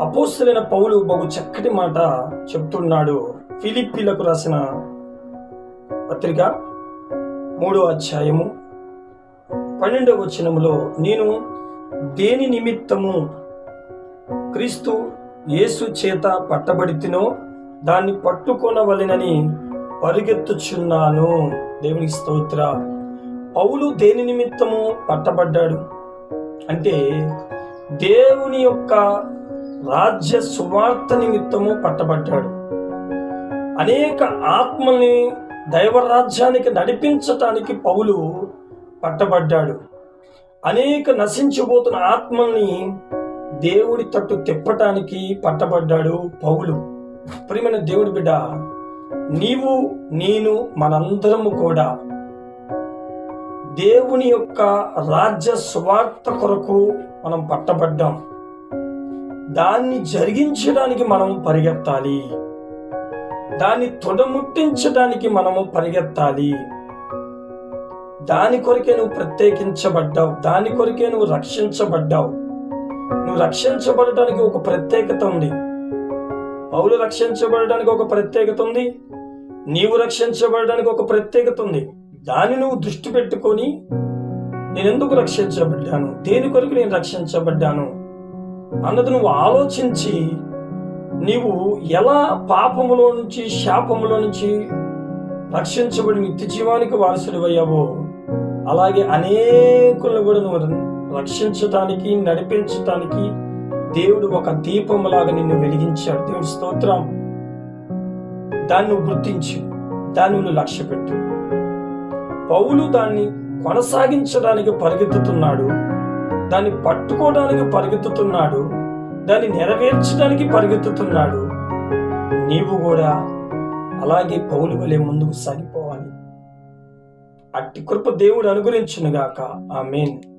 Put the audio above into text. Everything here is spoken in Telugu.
అపోస్తులైన పౌలు బహు చక్కటి మాట చెప్తున్నాడు. ఫిలిప్పీలకు రాసిన పత్రిక మూడో అధ్యాయము పన్నెండవ వచనములో నేను దేని నిమిత్తము క్రీస్తు యేసు చేత పట్టబడితినో దాన్ని పట్టుకొనవలెనని పరిగెత్తుచున్నాను. దేవునికి స్తోత్ర. పౌలు దేని నిమిత్తము పట్టబడ్డాడు? అంటే దేవుని యొక్క రాజ్య సువార్త నిమిత్తము పట్టబడ్డాడు. అనేక ఆత్మల్ని దైవరాజ్యానికి నడిపించటానికి పౌలు పట్టబడ్డాడు. అనేక నశించిపోతున్న ఆత్మల్ని దేవుడి తట్టు తిప్పటానికి పట్టబడ్డాడు పౌలు. ప్రియమైన దేవుడి బిడ్డ నీవు నేను మనందరము కూడా దేవుని యొక్క రాజ్య సువార్త కొరకు మనం పట్టబడ్డాం. దాన్ని జరిగించడానికి మనం పరిగెత్తాలి. దాన్ని తొడముట్టించడానికి మనము పరిగెత్తాలి. దాని కొరకే నువ్వు ప్రత్యేకించబడ్డావు. దాని కొరకే నువ్వు రక్షించబడ్డావు. నువ్వు రక్షించబడటానికి ఒక ప్రత్యేకత ఉంది. పౌలు రక్షించబడడానికి ఒక ప్రత్యేకత ఉంది. నీవు రక్షించబడడానికి ఒక ప్రత్యేకత ఉంది. దాన్ని నువ్వు దృష్టి పెట్టుకొని నేను ఎందుకు రక్షించబడ్డాను? దేని కొరకు నేను రక్షించబడ్డాను? అన్నది నువ్వు ఆలోచించి నీవు ఎలా పాపములో నుంచి శాపములో నుంచి రక్షించబడి నిత్య జీవానికి వారసుడివయ్యావో అలాగే అనేకులను కూడా నువ్వు రక్షించటానికి నడిపించటానికి దేవుడు ఒక దీపంలాగా నిన్ను వెలిగించాడు. దేవుడి స్తోత్రం. దాన్ని నువ్వు గుర్తించి. దాన్ని నువ్వు లక్ష్య పెట్టు పౌలు దాన్ని కొనసాగించడానికి పరిగెత్తుతున్నాడు దాన్ని పట్టుకోవడానికి పరిగెత్తుతున్నాడు దాన్ని నెరవేర్చడానికి పరిగెత్తుతున్నాడు. నీవు కూడా అలాగే పౌలు వలె ముందుకు సాగిపోవాలి. అట్టి కృప దేవుడు అనుగ్రహించునుగాక. ఆమెన్.